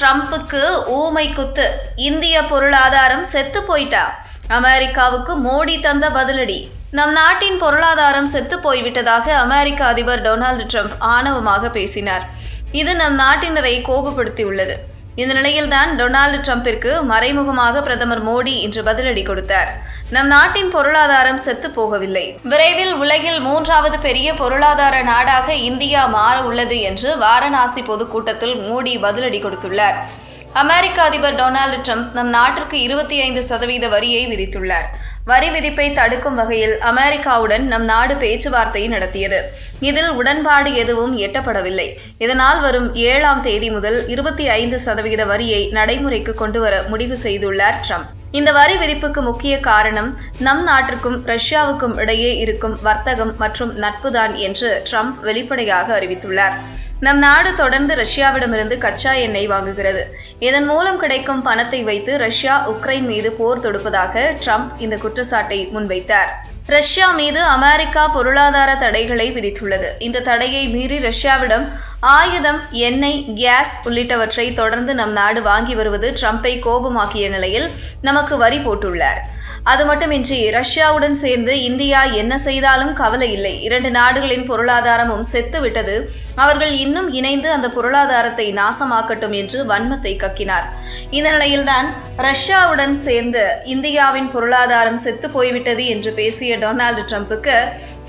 ட்ரம்ப்புக்கு ஊமை குத்து. இந்திய பொருளாதாரம் செத்து போயிட்டா? அமெரிக்காவுக்கு மோடி தந்த பதிலடி. நம் நாட்டின் பொருளாதாரம் செத்து போய்விட்டதாக அமெரிக்க அதிபர் டொனால்டு ட்ரம்ப் ஆணவமாக பேசினார். இது நம் நாட்டினரை கோபப்படுத்தியுள்ளது. இந்த நிலையில்தான் டொனால்டு டிரம்பிற்கு மறைமுகமாக பிரதமர் மோடி இன்று பதிலடி கொடுத்தார். நம் நாட்டின் பொருளாதாரம் செத்து போகவில்லை. விரைவில் உலகில் மூன்றாவது பெரிய பொருளாதார நாடாக இந்தியா மாற உள்ளது என்று வாரணாசி பொதுக்கூட்டத்தில் மோடி பதிலடி கொடுத்துள்ளார். அமெரிக்க அதிபர் டொனால்டு ட்ரம்ப் நம் நாட்டிற்கு இருபத்தி ஐந்து சதவீத வரியை விதித்துள்ளார். வரி விதிப்பை தடுக்கும் வகையில் அமெரிக்காவுடன் நம் நாடு பேச்சுவார்த்தை நடத்தியது. இதில் உடன்பாடு எதுவும் எட்டப்படவில்லை. இதனால் வரும் ஏழாம் தேதி முதல் இருபத்தி ஐந்து சதவீத வரியை நடைமுறைக்கு கொண்டுவர முடிவு செய்துள்ளார் ட்ரம்ப். இந்த வரி விதிப்புக்கு முக்கிய காரணம் நம் நாட்டிற்கும் ரஷ்யாவுக்கும் இடையே இருக்கும் வர்த்தகம் மற்றும் நட்புதான் என்று ட்ரம்ப் வெளிப்படையாக அறிவித்துள்ளார். நம் நாடு தொடர்ந்து ரஷ்யாவிடமிருந்து கச்சா எண்ணெய் வாங்குகிறது. இதன் மூலம் கிடைக்கும் பணத்தை வைத்து ரஷ்யா உக்ரைன் மீது போர் தொடுப்பதாக ட்ரம்ப் இந்த குற்றச்சாட்டை முன்வைத்தார். ரஷ்யா மீது அமெரிக்கா பொருளாதார தடைகளை விதித்துள்ளது. இந்த தடையை மீறி ரஷ்யாவிடம் ஆயுதம் எண்ணெய் கேஸ் உள்ளிட்டவற்றை தொடர்ந்து நம் நாடு வாங்கி வருவது ட்ரம்பை கோபமாக்கிய நிலையில் நமக்கு வரி போட்டுள்ளார். அது மட்டுமின்றி ரஷ்யாவுடன் சேர்ந்து இந்தியா என்ன செய்தாலும் கவலை இல்லை. இரண்டு நாடுகளின் பொருளாதாரமும் செத்து விட்டது அவர்கள் இன்னும் இணைந்து அந்த பொருளாதாரத்தை நாசமாக்கட்டும் என்று வன்மத்தை கக்கினார். இந்த நிலையில்தான் ரஷ்யாவுடன் சேர்ந்து இந்தியாவின் பொருளாதாரம் செத்து போய்விட்டது என்று பேசிய டொனால்டு ட்ரம்புக்கு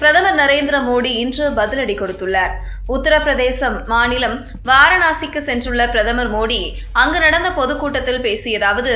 பிரதமர் நரேந்திர மோடி இன்று பதிலடி கொடுத்துள்ளார். உத்தரப்பிரதேசம் மாநிலம் வாரணாசிக்கு சென்றுள்ள பிரதமர் மோடி அங்கு நடந்த பொதுக்கூட்டத்தில் பேசியதாவது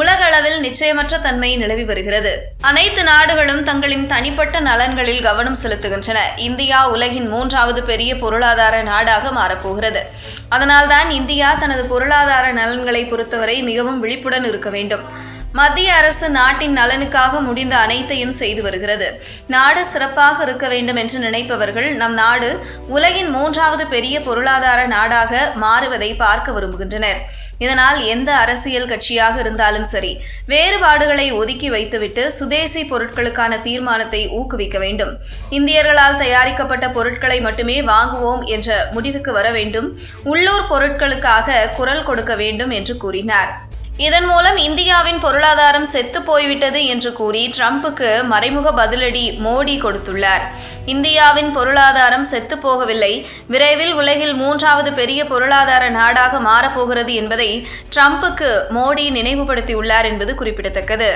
உலக அளவில் நிச்சயமற்ற தன்மை நிலவி வருகிறது. அனைத்து நாடுகளும் தங்களின் தனிப்பட்ட நலன்களில் கவனம் செலுத்துகின்றன. இந்தியா உலகின் மூன்றாவது பெரிய பொருளாதார நாடாக மாறப்போகிறது. அதனால்தான் இந்தியா தனது பொருளாதார நலன்களை பொறுத்தவரை மிகவும் விழிப்புடன் இருக்க வேண்டும். மத்திய அரசு நாட்டின் நலனுக்காக முடிந்த அனைத்தையும் செய்து வருகிறது. நாடு சிறப்பாக இருக்க வேண்டும் என்று நினைப்பவர்கள் நம் நாடு உலகின் மூன்றாவது பெரிய பொருளாதார நாடாக மாறுவதை பார்க்க விரும்புகின்றனர். இதனால் எந்த அரசியல் கட்சியாக இருந்தாலும் சரி வேறுபாடுகளை ஒதுக்கி வைத்துவிட்டு சுதேசி பொருட்களுக்கான தீர்மானத்தை ஊக்குவிக்க வேண்டும். இந்தியர்களால் தயாரிக்கப்பட்ட பொருட்களை மட்டுமே வாங்குவோம் என்ற முடிவுக்கு வர வேண்டும். உள்ளூர் பொருட்களுக்காக குரல் கொடுக்க வேண்டும் என்று கூறினார். இதன் மூலம் இந்தியாவின் பொருளாதாரம் செத்து போய்விட்டது என்று கூறி ட்ரம்புக்கு மறைமுக பதிலடி மோடி கொடுத்துள்ளார். இந்தியாவின் பொருளாதாரம் செத்து போகவில்லை. விரைவில் உலகில் மூன்றாவது பெரிய பொருளாதார நாடாக மாறப்போகிறது என்பதை ட்ரம்புக்கு மோடி நினைவுபடுத்தியுள்ளார் என்பது குறிப்பிடத்தக்கது.